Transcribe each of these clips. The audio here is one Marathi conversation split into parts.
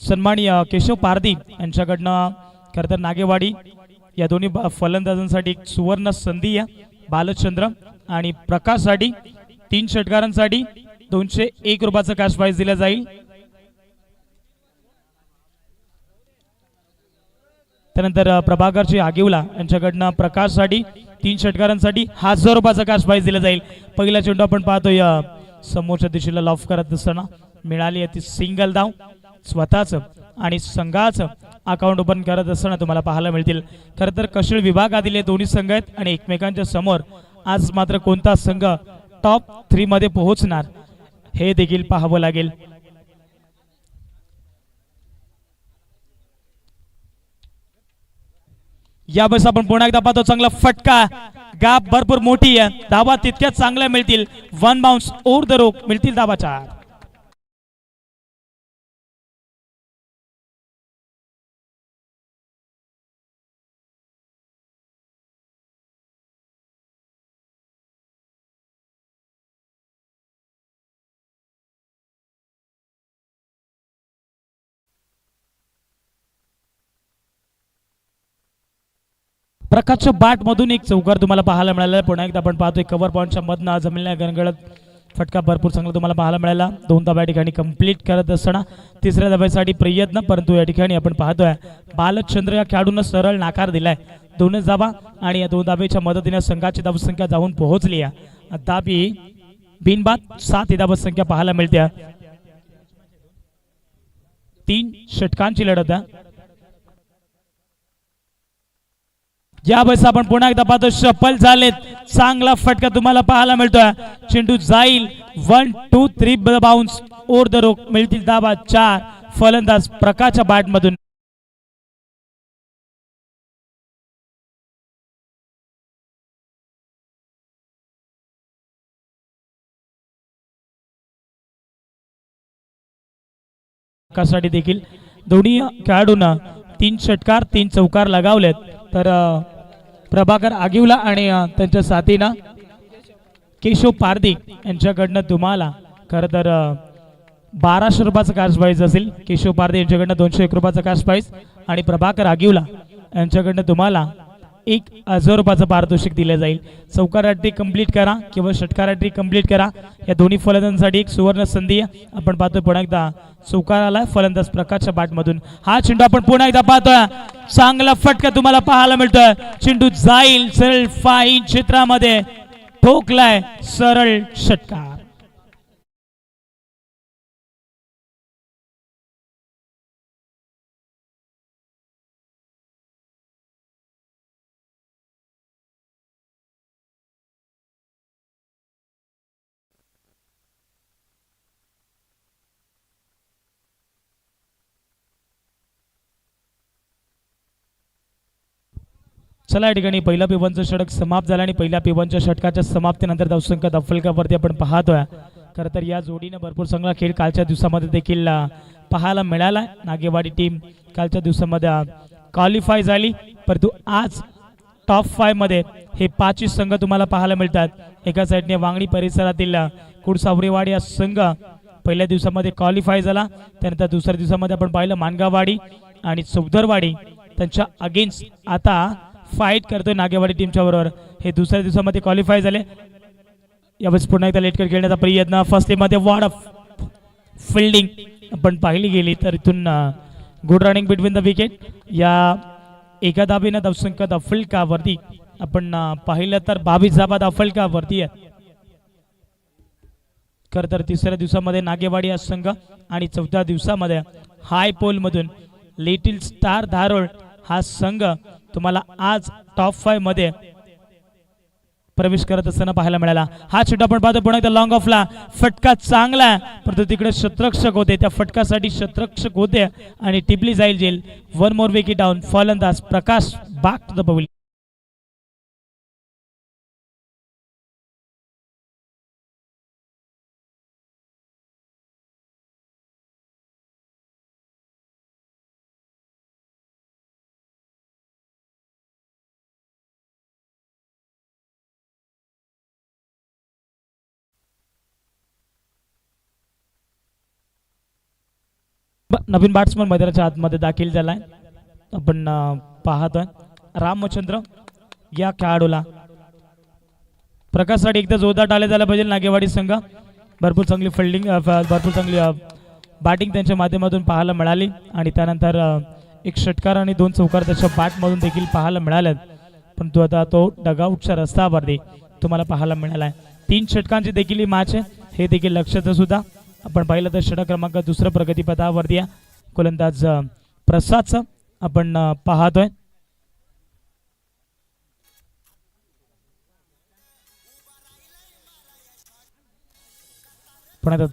सन्मानीय केशव पारदी यांच्याकडनं खरं तर नागेवाडी या दोन्ही फलंदाजांसाठी एक सुवर्ण संधी आहे. बालचंद्र आणि प्रकाशसाठी तीन षटकारांसाठी दोनशे एक रुपयाचं कॅश प्राईज दिलं जाईल. त्यानंतर प्रभाकरची आगिवला यांच्याकडनं प्रकाशसाठी तीन षटकारांसाठी हजार रुपयाचा कॅश प्राईज दिला जाईल. पहिला चेंडू आपण पाहतोय या समोरच्या दिशेला लॉफ करत असताना मिळाली आहे ती सिंगल धाव स्वतःच आणि संघाचं अकाउंट ओपन करत असताना तुम्हाला पाहायला मिळतील. खरं तर कशिळ विभागातील दोन्ही संघ आहेत आणि एकमेकांच्या समोर आज मात्र कोणता संघ टॉप थ्री मध्ये पोहोचणार हे देखील पाहावं लागेल. यावेळेस आपण पुन्हा एकदा पाहतो चांगला फटका गाप भरपूर मोठी आहे. धाबा तितक्याच चांगल्या मिळतील. वन बाउन्स ओर द रोक मिळतील दाबा चार प्रकाशच्या बाट मधून एक चौकार तुम्हाला पाहायला मिळाला. पुन्हा एकदा आपण पाहतोय कव्हर पॉईंटच्या मधनं जमिनीला गणगडत फटका भरपूर चांगला तुम्हाला पाहायला मिळाला. दोन धाबा या ठिकाणी कंप्लीट करत असताना तिसऱ्या धाब्यासाठी प्रयत्न परंतु या ठिकाणी आपण पाहतोय बालचंद्र या खेळाडूनं सरळ नाकार दिलाय. दोनच धाबा आणि या दोन धाब्याच्या मदतीने संघाची धावसंख्या जाऊन पोहोचली आहे. धाबी बिनबाद सात ही धावसंख्या पाहायला मिळते. तीन षटकांची लढत आहे. या बस आपण पुन्हा एकदा पाहतो. सफल झालेत. चांगला फटका तुम्हाला पाहायला मिळतोय. चेंडू जाईल. One two three bounce or the रोक मिळतील दाबा चार. फलंदाज प्रकाशच्या बॅट मधून साठी देखील दोन्ही खेळाडूंना तीन षटकार तीन चौकार लगावलेत. तर प्रभाकर आगिवला आणि त्यांच्या साथीनं केशव पारदी यांच्याकडनं तुम्हाला खरं तर बाराशे रुपयाचं कॅश प्राईज असेल. केशव पारदी यांच्याकडनं दोनशे एक रुपयाचं कॅश प्राईज आणि प्रभाकर आगिवला यांच्याकडनं तुम्हाला एक हजार रुपयाचं पारितोषिक दिलं जाईल. चौकाराट्री कंप्लीट करा किंवा षटकाराट्री कंप्लीट करा. या दोन्ही फलंदाजांसाठी एक सुवर्ण संधी आपण पाहतोय पुन्हा एकदा चौकाराला फलंदाज प्रकाशच्या बाटमधून. हा चेंडू आपण पुन्हा एकदा पाहतोय. चांगला फटका तुम्हाला पाहायला मिळतोय. चेंडू जाईल सरळ फाईन क्षेत्रामध्ये. ठोकलाय सरळ षटकार चला या ठिकाणी पहिला पिवांचं षटक समाप्त झाला आणि पहिल्या पिवांच्या षटकाच्या समाप्तीनंतर धावसंख्या दफलकावरती आपण पाहतोय खरं तर या जोडीनं भरपूर चांगला खेळ कालच्या दिवसामध्ये देखील पाहायला मिळाला. नागेवाडी टीम कालच्या दिवसामध्ये क्वालिफाय झाली. परंतु आज टॉप फायमध्ये हे पाचही संघ तुम्हाला पाहायला मिळतात. एका साईडने वांगणी परिसरातील अं, कुडसावरीवाडी हा संघ पहिल्या दिवसामध्ये क्वालिफाय झाला. त्यानंतर दुसऱ्या दिवसामध्ये आपण पाहिलं मानगावाडी आणि चौदरवाडी त्यांच्या अगेन्स्ट आता फाईट करतोय नागेवाडी टीमच्या बरोबर. हे दुसऱ्या दिवसामध्ये क्वालिफाय झाले. यावेळेस पुन्हा एकदा लेटकर खेळण्याचा प्रयत्न. फर्स्टमध्ये वॉर्ड ऑफ फिल्डिंग आपण पाहिली गेली तर इथून good running between the wicket या एका दाबीनं धावसंख्या दफलकावरती आपण पाहिलं तर बावीस धाबा दफलकावरती आहे खरं तर तिसऱ्या दिवसामध्ये नागेवाडी हा संघ आणि चौथ्या दिवसामध्ये हाय पोल मधून लिटिल स्टार धारोळ हा संघ तुम्हाला आज टॉप फायमध्ये प्रवेश करत असताना पाहायला मिळाला. हा चेंडू आपण पाहतो पुन्हा एकदा लॉंग ऑफला फटका चांगला आहे. परंतु तिकडे शत्रक्षक होते. त्या फटकासाठी शत्रक्षक होते आणि टिपली जाईल जेल. वन मोर विकेट डाऊन फलंदाज प्रकाश बाग टू द नवीन बॅट्समन मैदानाच्या आतमध्ये दाखल झालाय. आपण पाहतोय. रामचंद्र या खेळाडूला. प्रकाशसाठी एकदा जोरदार टाले झाला पाहिजे नागेवाडी संघ. भरपूर चांगली फिल्डिंग भरपूर चांगली बॅटिंग त्यांच्या माध्यमातून पाहायला मिळाली. आणि त्यानंतर एक षटकार आणि दोन चौकार त्याच्या बॅटमधून देखील पाहायला मिळाल्यात परंतु आता तो डगाऊटच्या रस्त्यावरती तुम्हाला पाहायला मिळाला आहे तीन षटकांची देखील ही मॅच आहे. हे देखील लक्षात सुद्धा आपण पाहिलं तर षटक क्रमांक दुसरं प्रगतीपथावरती आहे. गोलंदाज प्रसादचं आपण पाहतोय. पण आता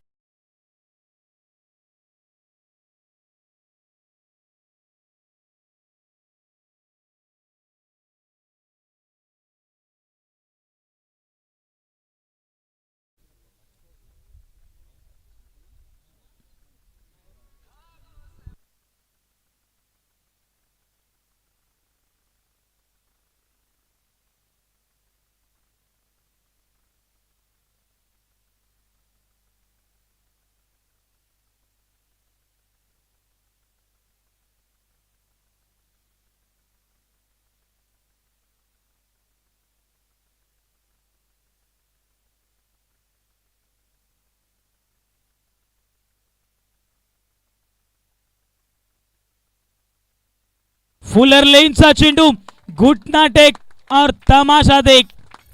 फुलर लेनचा चेंडू घुटना टेक और तमाशा देख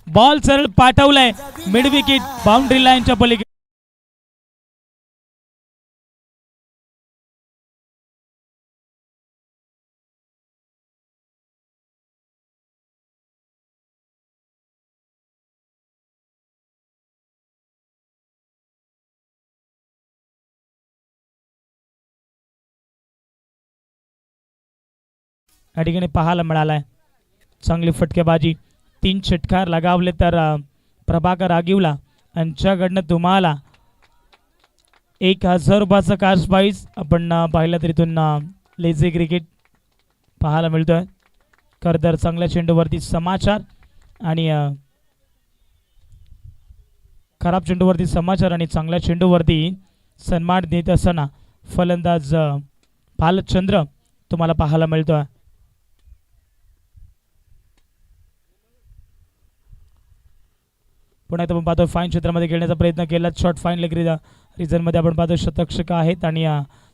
बॉल सरळ पाठवलाय. मिडविकेट बाउंड्री लाईनच्या पलीकडे. या ठिकाणी पाहायला मिळाला आहे चांगली फटकेबाजी तीन षटकार लगावले तर प्रभाकर आगिवला यांच्याकडनं तुम्हाला एक हजार रुपयाचं कार्स प्राईज आपण पाहिलं तरी इथून लेझी क्रिकेट पाहायला मिळतोय. खरं तर चांगल्या चेंडूवरती समाचार आणि खराब चेंडूवरती समाचार आणि चांगल्या चेंडूवरती सन्मान देत असताना फलंदाज अ, भालचंद्र तुम्हाला पाहायला मिळतो आहे पुन्हा एकदा आपण पाहतो फाईन क्षेत्रामध्ये खेळण्याचा प्रयत्न केला. शॉर्ट फाईन लेग रिझनमध्ये आपण पाहतो शतक्षक आहेत आणि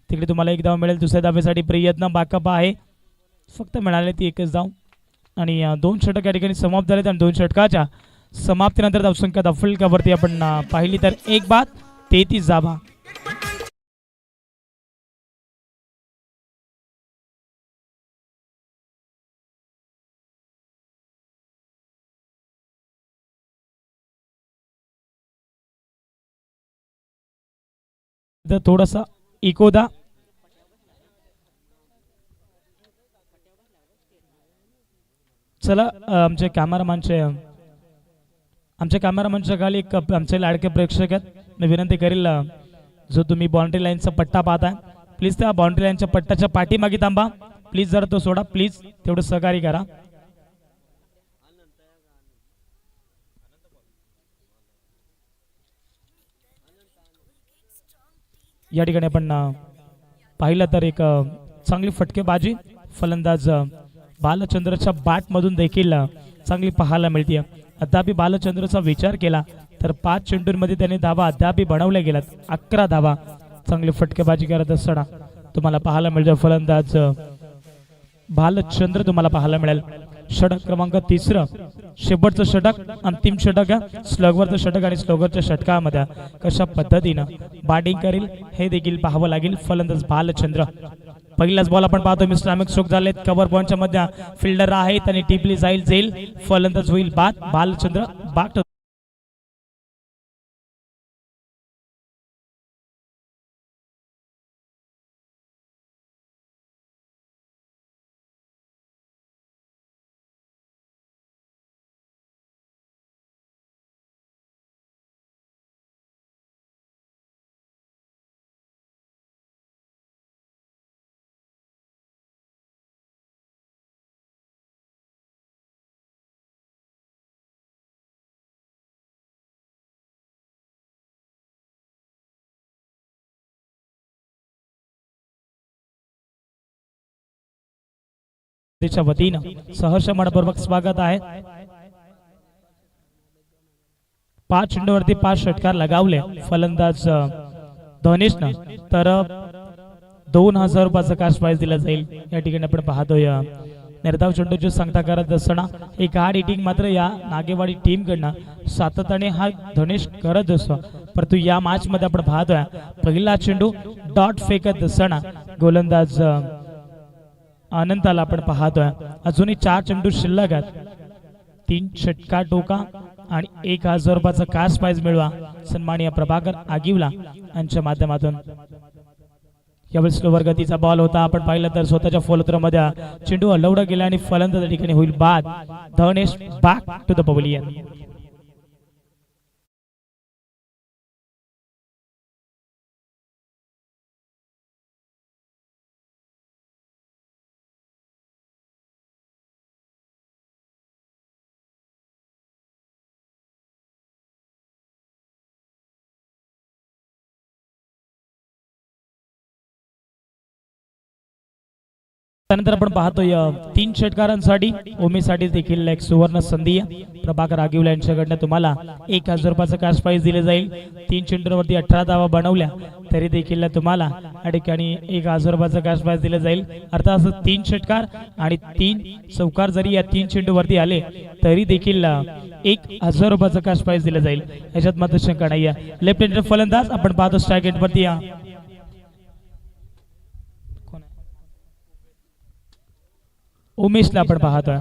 तिकडे तुम्हाला एक धाव मिळेल. दुसऱ्या धावेसाठी प्रयत्न बाकप आहे. फक्त मिळाले ती एकच धाव. आणि दोन षटक या ठिकाणी समाप्त झालेत आणि दोन षटकाच्या समाप्तीनंतर धावसंख्या दफलकावरती आपण पाहिली तर एक बाद तेहतीस जाभा इथं थोडासा इकोदा चला आमच्या आमचे कॅमेरामॅनचे आमच्या कॅमेरामॅनच्या खाली एक आमचे लाडके प्रेक्षक आहेत. मी विनंती करील जो तुम्ही बाउंड्री लाईनचा पट्टा पाहताय प्लीज त्या बाउंड्री लाईनच्या पट्ट्याच्या पाठीमागे थांबा. प्लीज जरा तो सोडा प्लीज तेवढं सहकार्य करा. या ठिकाणी आपण पाहिलं तर एक चांगली फटकेबाजी. फलंदाज बालचंद्रच्या बॅटमधून देखील चांगली पाहायला मिळते अद्यापि बालचंद्रचा विचार केला तर पाच चेंडूंमध्ये त्याने धावा अद्यापि बनवल्या गेल्यात. अकरा धावा. चांगली फटकेबाजी करत असताना तुम्हाला पाहायला मिळतो फलंदाज बालचंद्र तुम्हाला पाहायला मिळेल. षटक क्रमांक तिसरं. शेवटचं षटक अंतिम षटक आहे षटक आणि स्लोगरच्या षटकामध्ये कशा पद्धतीनं बॅटिंग करेल हे देखील पाहावं लागेल. फलंदाज बालचंद्र. पहिलाच बॉल आपण पाहतो मिस्टर अमित सुख झालेत. कव्हर पॉईंटच्या मध्ये फिल्डर आहेत आणि टिपली जाईल जाईल. फलंदाज होईल बाद. बालचंद्र बाट त्याच्या वतीनं सहर्ष मनपूर्वक स्वागत आहे. पाच चेंडूवरती पाच षटकार लगावले. फलंदाज अ, तर दोन हजार रुपयाचं कॅश प्राईज दिलं जाईल. या ठिकाणी आपण पाहतोय निर्धाव निर्धाव चेंडूची सांगता करत असताना एक हार्ड हिटिंग मात्र या नागेवाडी टीम कडनं सातत्याने हा धनेश करत असतो. परंतु या मॅच मध्ये आपण पाहतोय पहिला चेंडू डॉट फेकत असताना गोलंदाज अ, अनंताला आपण पाहतोय. अजूनही चार चेंडू शिल्लक आहेत. तीन षटकार टोका आणि एक हजार रुपयाचा कास प्राईज मिळवा. सन्मानीय प्रभाकर आगिवला यांच्या माध्यमातून. यावेळी स्लोवर गतीचा बॉल होता. आपण पाहिलं तर स्वतःच्या फॉलोत्रमध्ये चेंडू अलवडा गेला आणि फलंदाज या ठिकाणी होईल बाद. Dhanesh back to the pavilion त्यानंतर आपण पाहतोय तीन षटकारांसाठी ओमीसाठी देखील एक सुवर्ण संधी प्रभाकर आगिवला यांच्याकडनं तुम्हाला एक हजार रुपयाचं कॅश प्राईज दिले जाईल. तीन चेंडूवरती अठरा धावा बनवल्या तरी देखील तुम्हाला या ठिकाणी एक हजार रुपयाचं कॅश प्राईज दिलं जाईल. अर्थात असं तीन षटकार आणि तीन चौकार जरी या तीन चेंडूवरती आले तरी देखील एक हजार रुपयाचं कॅश प्राईज दिलं जाईल. याच्यात मात्र शंका नाही आहे लेफ्ट हँड फलंदाज आपण पाहतो स्ट्राईक वरती या कोण आहे? उमेशला आपण पाहतोय.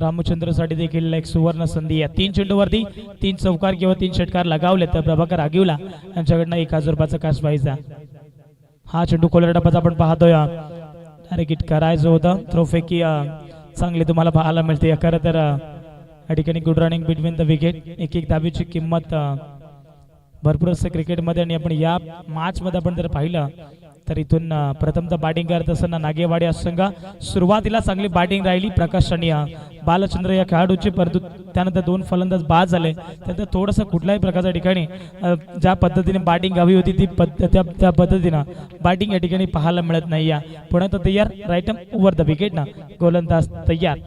रामचंद्रसाठी देखील एक सुवर्ण संधी या तीन चेंडूवरती तीन चौकार किंवा तीन षटकार लगावले तर प्रभाकर आगिवला यांच्याकडनं एक हजार रुपयाचा काश व्हायचा हा चेंडू कोलर डब्याचा आपण पाहतोय. टार्गेट करायचं होतं. थ्रोफेकी चांगली तुम्हाला पाहायला मिळते. खरं तर या ठिकाणी good running between the wicket एक एक धाबीची किंमत भरपूर असं क्रिकेटमध्ये आणि आपण या मॅचमध्ये आपण जर पाहिलं तर इथून प्रथमतः बॅटिंग करत असताना नागेवाडी हा संघ सुरुवातीला चांगली बॅटिंग राहिली प्रकाश आणि बालचंद्र या खेळाडूची परंतु त्यानंतर दोन फलंदाज बाद झाले. त्यानंतर थोडंसं कुठल्याही प्रकारच्या ठिकाणी ज्या पद्धतीने बॅटिंग हवी होती ती पद्ध त्या त्या पद्धतीनं बॅटिंग या ठिकाणी पाहायला मिळत नाही या पुन्हा तर तयार राईट ओव्हर द विकेट ना. गोलंदाज तयार.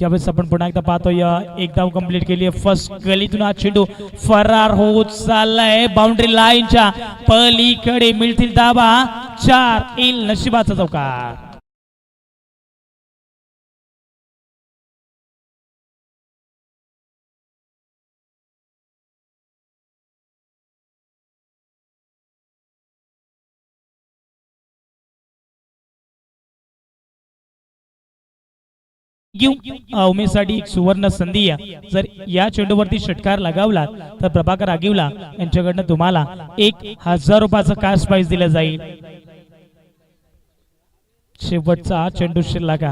यावेळेस आपण पुन्हा एकदा पाहतोय एक धाव कंप्लीट केली आहे. फर्स्ट गलीतून आज चेंडू फरार होत चाललाय. बाउंड्री लाईनच्या पलीकडे मिळतील दाबा चार येईल नशिबाचा चौकार. उमेदसाठी उमेशसाठी एक सुवर्ण संधी आहे. जर या चेंडूवरती षटकार लगावला तर प्रभाकर आगिवला यांच्याकडनं तुम्हाला एक हजार रुपयाचं कॅश प्राईज दिलं जाईल. शेवटचा चेंडू शिल्लक.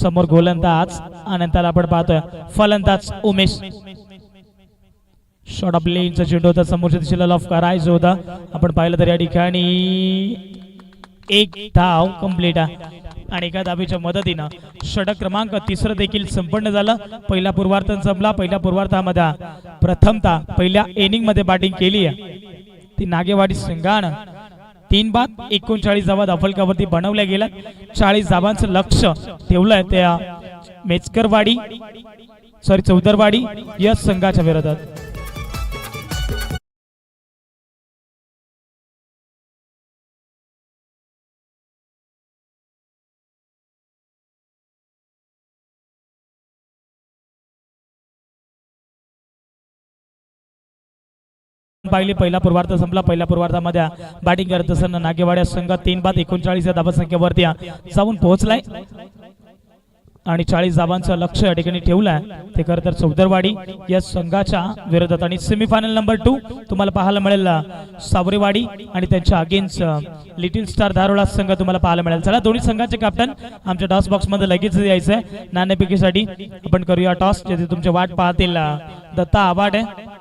समोर गोलंदाज अनंताला आपण पाहतोय. फलंदाज उमेश. शॉर्ट ऑफ लेनचा चेंडू होता. समोरच्या दिशेला लॉफ करायचं होता. आपण पाहिलं तर या ठिकाणी एक धाव कंप्लीट आहे. आणि एका दाबीच्या मदतीनं षटक क्रमांक तिसरं देखील संपन्न झालं. पहिला पूर्वार्थ संपला. पहिल्या पूर्वार्थामध्ये प्रथमतः पहिल्या इनिंगमध्ये बॅटिंग केली ती नागेवाडी संघानं तीन बाद एकोणचाळीस धावा दफलकावरती बनवल्या गेल्या चाळीस धावांचं लक्ष ठेवलंय त्या मेचकरवाडी सॉरी चौदरवाडी या संघाच्या विरोधात. पाहिले पहिला पूर्वार्ध संपला पहिल्या पूर्वार्धामध्ये बॅटिंग करत असताना नागेवाड्या संघ तीन बाद एकोणचाळीस या धाबासंख्येवरती जाऊन पोहोचलाय. आणि चाळीस धाबांचं लक्ष या ठिकाणी ठेवलंय. ते खरं तर चौदरवाडी या संघाच्या विरोधात. आणि सेमीफायनल नंबर टू तुम्हाला पाहायला मिळेल सावरेवाडी आणि त्यांच्या अगेन्स्ट लिटिल स्टार धारोळा संघ तुम्हाला पाहायला मिळेल. चला दोन्ही संघाचे कॅप्टन आमच्या टॉस बॉक्समध्ये लगेच यायचंय. नाणेफेकीसाठी आपण करूया टॉस जे तुमची वाट पाहतील. दत्ता आवाड आहे.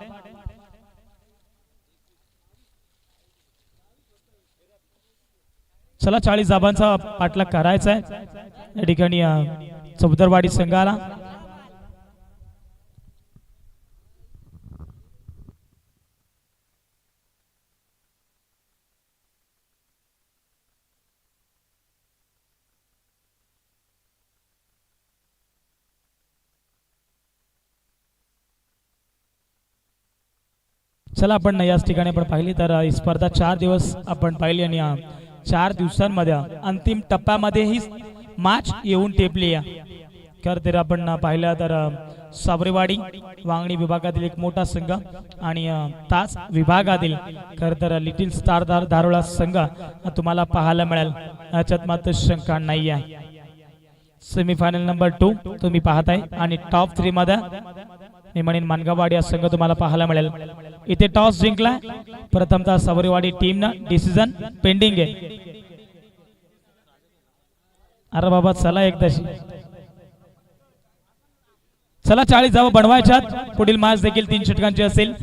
चला चाळीस जाबांचा पाठलाग करायचा आहे. या ठिकाणी चौदरवाडी संघाला. चला आपण याच ठिकाणी आपण पाहिली तर स्पर्धा चार दिवस आपण पाहिली आणि चार दिवसांमध्ये अंतिम टप्प्यामध्ये ही मॅच येऊन टेपली आहे. खरं तर आपण पाहिलं तर सावरेवाडी साबरेवाडी वांगणी विभागातील एक मोठा संघ आणि तास विभागातील खरं तर लिटिल स्टार दार संघ तुम्हाला पाहायला मिळेल. याच्यात मात्र शंका नाही आहे सेमीफायनल नंबर टू तुम्ही पाहताय आणि टॉप थ्रीमध्ये मी म्हणेन मानगावाडी हा संघ तुम्हाला पाहायला मिळेल. इथे टॉस जिंकला. प्रथमतः सावरीवाडी टीम ना डिसिजन पेंडिंग आहे. अरे बाबा चला एकदाशी. चला चाळीस जावं बनवायच्यात. पुढील मॅच देखील तीन षटकांची असेल.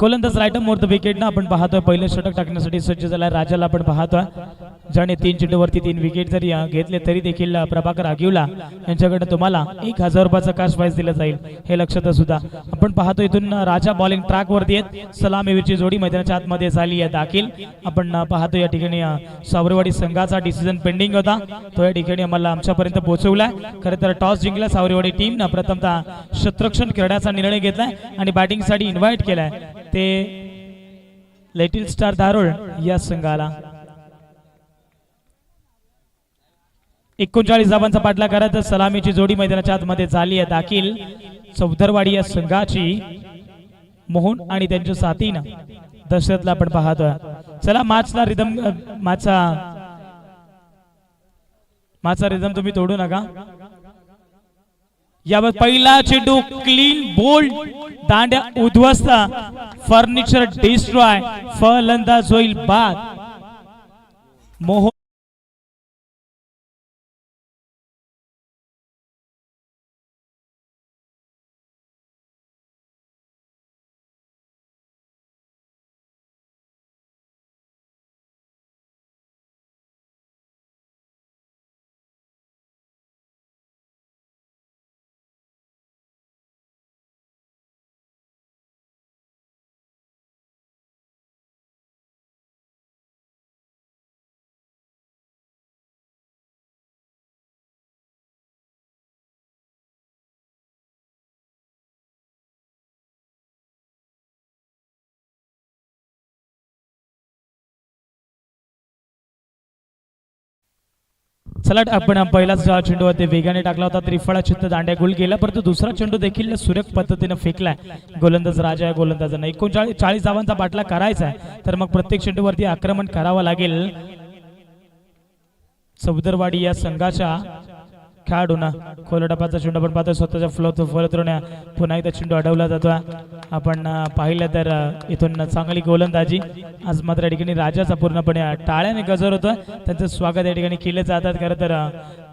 गोलंदाज रायटर मोर द विकेट ना आपण पाहतोय. पहिलं षटक टाकण्यासाठी सज्ज झाला राजाला आपण पाहतोय. ज्याने तीन चेंडूवरती तीन विकेट जरी घेतले तरी देखील प्रभाकर आगिवला यांच्याकडे तुम्हाला एक हजार रुपयाचा कॅश प्राईज दिला जाईल. हे लक्षात असू द्या आपण पाहतो इथून राजा बॉलिंग ट्रॅक वरती आहेत. सलामीवीरची जोडी मैदानाच्या आतमध्ये झाली आहे दाखील. आपण पाहतो या ठिकाणी सावरेवाडी संघाचा डिसिजन पेंडिंग होता. तो या ठिकाणी आम्हाला आमच्यापर्यंत पोहोचवलाय. खरं तर टॉस जिंकला सावरेवाडी टीमनं प्रथमतः शत्रक्षण करण्याचा निर्णय घेतलाय आणि बॅटिंगसाठी इन्व्हाइट केलाय. ते लिटिल स्टार दारोळ या संघाला. एकोणचाळीस धावांचा पाठला करत सलामीची जोडी मैदानाच्या आतमध्ये झाली आहे. दाखील चौधरवाडी या संघाची मोहन आणि त्यांच्या साथीनं दशरथला आपण पाहतोय. चला माचला रिदम माचा मॅचचा रिदम तुम्ही तोडू नका. यावर पहिला चेंडू क्लीन बोल्ड दांड्या उद्ध्वस्त फर्निचर डिस्ट्रॉय फलंदाज होईल बाद. मोहन चला आपण पहिलाच चेंडू होते वेगाने टाकला होता त्रिफळा चित्त दांड्या गोल गेला परंतु दुसरा चेंडू देखील सुरेख पद्धतीने फेकलाय. गोलंदाज राजा आहे गोलंदाजांना एकोणचाळीस चाळीस धावांचा बाटला करायचा आहे. तर मग प्रत्येक चेंडूवरती आक्रमण करावं लागेल. समुद्रवाडी या संघाच्या खेळाडूंना खोलडपाचा चेंडू आपण पाहतो स्वतःच्या फ्लो फलत्रोण्या पुन्हा एकदा चेंडू अडवला जातो आपण पाहिलं तर इथून चांगली गोलंदाजी. आज मात्र या ठिकाणी राजाचा पूर्णपणे टाळ्याने गजर होतो त्यांचं स्वागत या ठिकाणी केलं जातात. खरं तर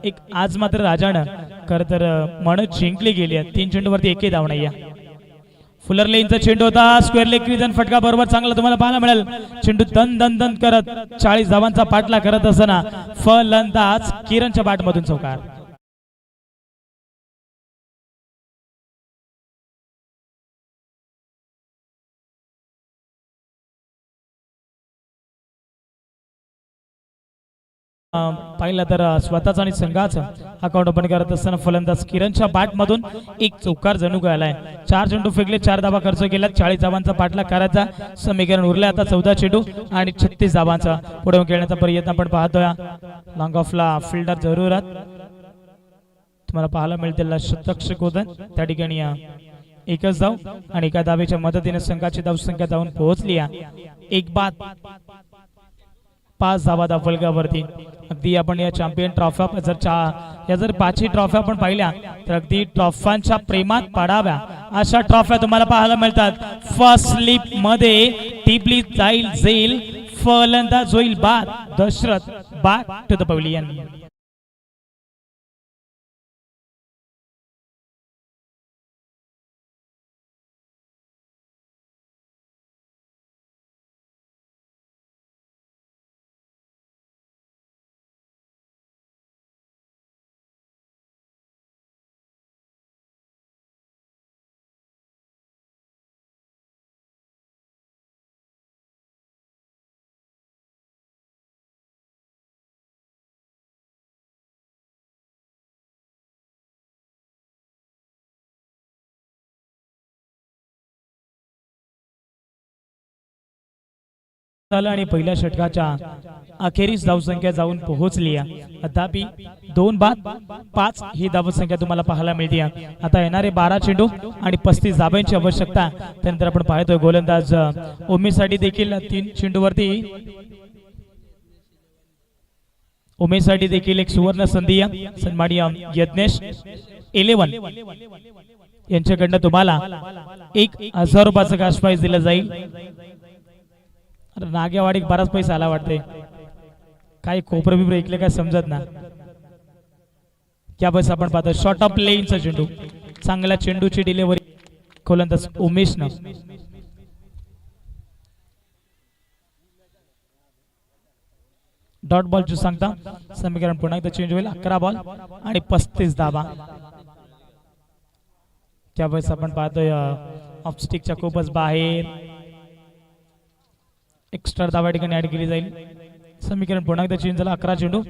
एक आज मात्र राजानं खरं तर अं, मन जिंकली गेली आहे. तीन चेंडूवरती एकही धाव नाही आहे फुलर लेनचा चेंडू होता. स्क्वेअर लेग क्रिजन फटका बरोबर चांगला तुम्हाला पाहायला मिळेल. चेंडू दन दन दन करत चाळीस धावांचा पाठला करत असताना फलंदाज किरणच्या बाटमधून चौकार. पाहिलं तर स्वतःचा आणि संघाचं अकाउंट ओपन करत असताना फलंदाज किरणच्या बॅट मधून एक चौकार जणू आलाय चार चेंडू फेकले चार धाबा खर्च केला चाळीस धावांचा पाठला करायचा. समीकरण उरले आता चौदा चेंडू आणि छत्तीस धावांचा. पुढे खेळण्याचा प्रयत्न आपण पाहतोय. लॉंग ऑफला फिल्डर जरूरत. तुम्हाला पाहायला मिळतील शतक त्या ठिकाणी एकच धाव आणि एका धावेच्या मदतीने संघाची धावसंख्या जाऊन पोहोचली एक बाद पाच धावा दाफलगावरती अगदी आपण या चॅम्पियन ट्रॉफ्या जर चा या जर पाचही ट्रॉफ्या आपण पाहिल्या तर अगदी ट्रॉफ्यांच्या प्रेमात पडाव्या. अशा ट्रॉफ्या तुम्हाला पाहायला मिळतात. फर्स्ट स्लीपमध्ये टिपली जाईल जेल फलंदाज होईल बाद Dashrath back to the pavilion झालं आणि पहिल्या षटकाच्या अखेरीस धावसंख्या जाऊन पोहोचली तथापि दोन बाद पाच ही धावसंख्या तुम्हाला पाहायला मिळते आता येणारे बारा चेंडू आणि पस्तीस धाब्यांची आवश्यकता त्यानंतर आपण पाहतोय गोलंदाज ओमेसाठी देखील तीन चेंडूवरती. उमेशसाठी देखील एक सुवर्ण संधी आहे. यज्ञेश इलेवन. यांच्याकडनं तुम्हाला एक हजार रुपयाचं कॅश प्राईज दिलं जाईल. अरे नागेवाडीक बराच पैसा आला वाटते काही कोपरं बिपर ऐकले काय समजत ना? त्या बस आपण पाहतो. शॉर्ट ऑफ लेनचा चेंडू. चांगल्या चेंडूची डिलिव्हरी उमेश नाही डॉट बॉलची सांगता. समीकरण पुन्हा एकदा चेंज होईल. अकरा बॉल आणि पस्तीस धाबा त्यावेळेस आपण पाहतोय ऑफस्टिकच्या खूपच बाहेर. एक्स्ट्रा धावा ठिकाणी ऍड केली जाईल. समीकरण पुन्हा एकदा चेंज झालं अकरा चेंडू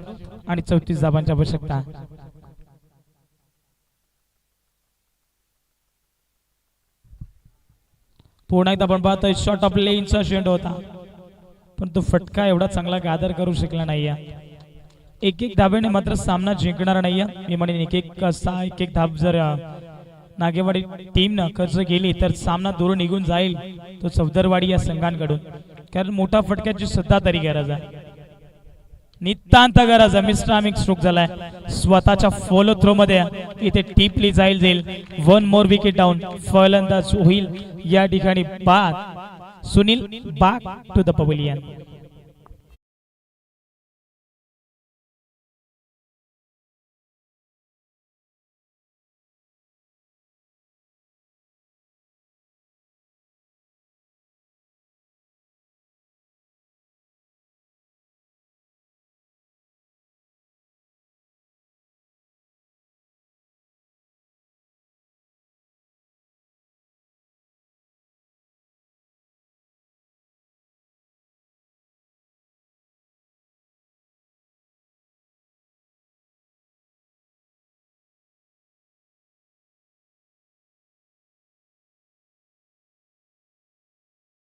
आणि चौतीस धाबांची आवश्यकता. पुन्हा एकदा आपण पाहतोय शॉर्ट ऑफ लेनचा चेंडू होता. पण तो फटका एवढा चांगला गादर करू शकला नाहीये. एक एक धाब्याने मात्र सामना जिंकणार नाहीये. मी म्हणेन एक एक सहा एक एक धाब जर नागेवाडी टीमनं खर्च केली तर सामना दूर निघून जाईल. तो चौदरवाडी या संघांकडून. कारण मोठा फटक्याची सुद्धा तरी गरज आहे. नितांत गरज आहे. मिस्टर आमिक स्ट्रोक झालाय. स्वतःच्या फॉलो थ्रो मध्ये इथे टिपली जाईल जाईल. वन मोर विकेट डाऊन फलंदाज होईल. या ठिकाणी बाद. सुनील बाग टू द पवेलियन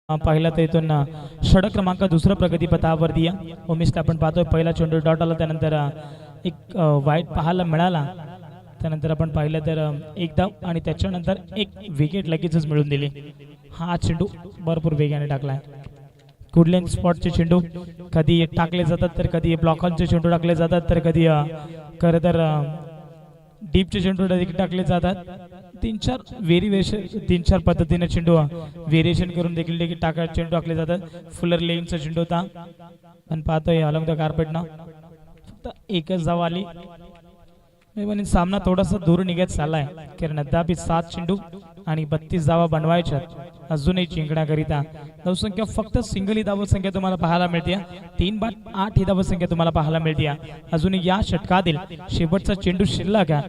पहिला तर इथून षडक क्रमांक दुसरं प्रगतीपथावरती आहे. उमेशला आपण पाहतोय पहिला चेंडू डॉट आला त्यानंतर एक वाईट पाहायला मिळाला. त्यानंतर आपण पाहिलं तर एकदा एक धाव आणि त्याच्यानंतर एक विकेट लगेचच मिळून दिली. हा चेंडू भरपूर वेगाने टाकलाय. कुडलेन स्पॉटचे चेंडू. कधी टाकले जातात तर कधी ब्लॉकॉनचे चेंडू टाकले जातात तर कधी खरं तर डीपचे चेंडू टाकले जातात. तीन चार व्हेरिएशन तीन चार पद्धतीने चेंडू व्हेरिएशन करून देखील देखील टाका चेंडू टाकले जातात. फुलर लेनचा चेंडू होता. पण पाहतोय अलंग द कार्पेटनं फक्त एकच धाव आली. मी म्हणेन सामना थोडासा दूर निघत चाललाय. कारण अद्यापी सात चेंडू आणि बत्तीस धावा बनवायच्या अजूनही जिंकण्याकरिता धावसंख्या फक्त सिंगल ही धावसंख्या तुम्हाला पाहायला मिळते तीन बाट आठ ही धावसंख्या तुम्हाला पाहायला मिळते अजूनही या षटकातील शेवटचा चेंडू शिल्लक का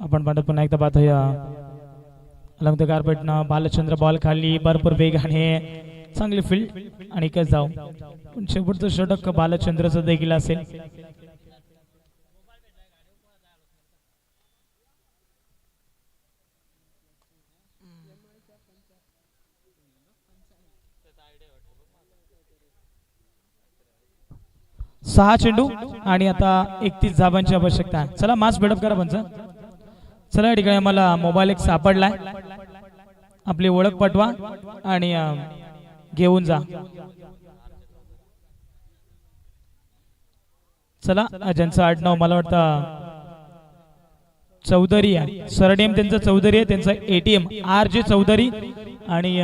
आपण पाहतो पुन्हा एकदा पाहतोया. अलंग गारपेटनं कार्पेटनं बालचंद्र बॉल खाली भरपूर वेगाने चांगली फील्ड आणि एकच जाऊ पण शेवटचं षटक बालचंद्रचं देखील असेल. सहा चेंडू आणि आता एकतीस धाबांची आवश्यकता आहे. चला मास बिल्डअप करा पंच चला या ठिकाणी आम्हाला मोबाईल एक सापडलाय. आपली ओळख पटवा आणि घेऊन जा. चला अं, ज्यांचं आडनाव मला वाटतं चौधरी आहे. सरनेम त्यांचं चौधरी आहे त्यांचं एटीएम आर जे चौधरी आणि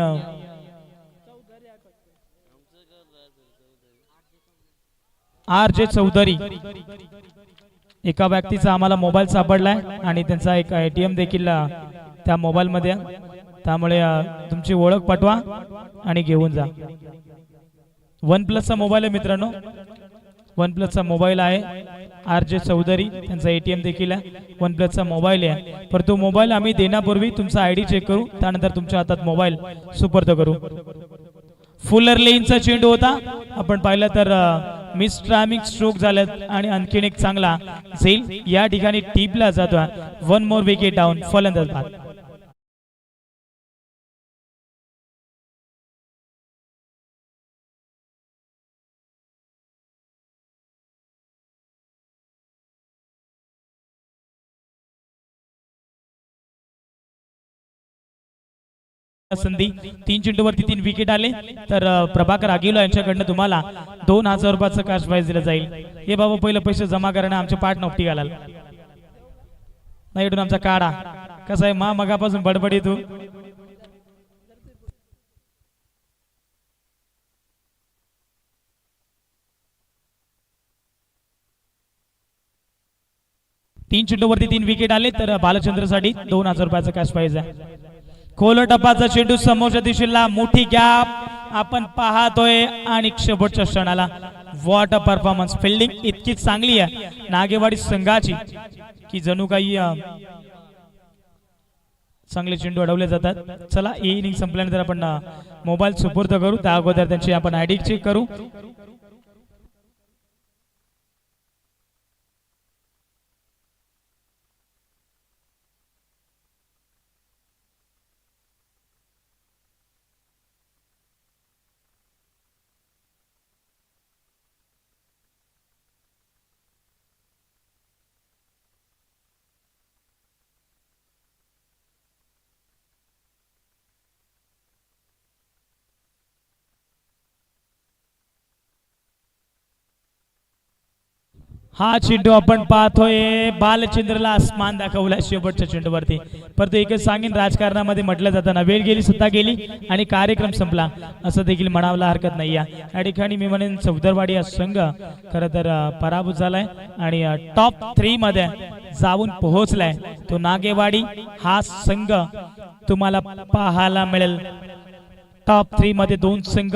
आर जे चौधरी. एका व्यक्तीचा आम्हाला मोबाईल सापडलाय आणि त्यांचा एक एटीएम देखील त्या मोबाईलमध्ये त्यामुळे तुमची ओळख पाठवा आणि घेऊन जा. वन प्लसचा मोबाईल आहे मित्रांनो. वन प्लसचा मोबाईल आहे. आर जे चौधरी त्यांचा एटीएम देखील आहे. वन प्लसचा मोबाईल आहे. पर तो मोबाईल आम्ही देण्यापूर्वी तुमचा आयडी चेक करू. त्यानंतर तुमच्या हातात मोबाईल सुपर्द करू. फुलर लेनचा चेंडू होता. आपण पाहिलं तर मिस्ट्रामिक स्ट्रोक झाल्यात आणि आणखीन एक चांगला. झेल या ठिकाणी टीपला जातो वन मोर विकेट डाऊन फलंदाज बाद. संधी. तीन चेंडूवरती तीन विकेट आले. तर प्रभाकर आगिलो यांच्याकडनं तुम्हाला दोन हजार रुपयाचं कॅश प्राईज दिलं जाईल. हे बाबा पहिलं पैसे जमा करणं आमच्या पाठ नोपटी घालाल. नाही इकडून आमचा काढा. कसं आहे मा मगापासून बडबडी तू? तीन चेंडूवरती तीन विकेट आले. तर बालचंद्रसाठी दोन हजार रुपयाचा कॅश प्राईज आहे. खोल टपाचा चेंडू समोरच्या दिशेला मोठी गॅप आपण पाहतोय आणि शेवटच्या क्षणाला. वॉट अ परफॉर्मन्स फिल्डिंग इतकी चांगली आहे. नागेवाडी संघाची. की जणू काही चांगले चेंडू अडवले जातात. चला ही इनिंग संपल्यानंतर आपण मोबाईल सुपूर्द करू. त्या अगोदर त्यांची आपण आयडी चेक करू. हा चेंडू आपण पाहतोय. बालचंद्रला आसमान दाखवला शेवटच्या चेंडूवरती. परंतु एकच सांगेन राजकारणामध्ये म्हटलं जाताना वेळ गेली सत्ता गेली आणि कार्यक्रम संपला. असं देखील म्हणावला हरकत नाही. आहे या ठिकाणी मी म्हणेन चौदरवाडी हा संघ खरं तर पराभूत झालाय आणि टॉप थ्री मध्ये जाऊन पोहोचलाय. तो नागेवाडी हा संघ तुम्हाला पाहायला मिळेल. टॉप थ्री मध्ये दोन संघ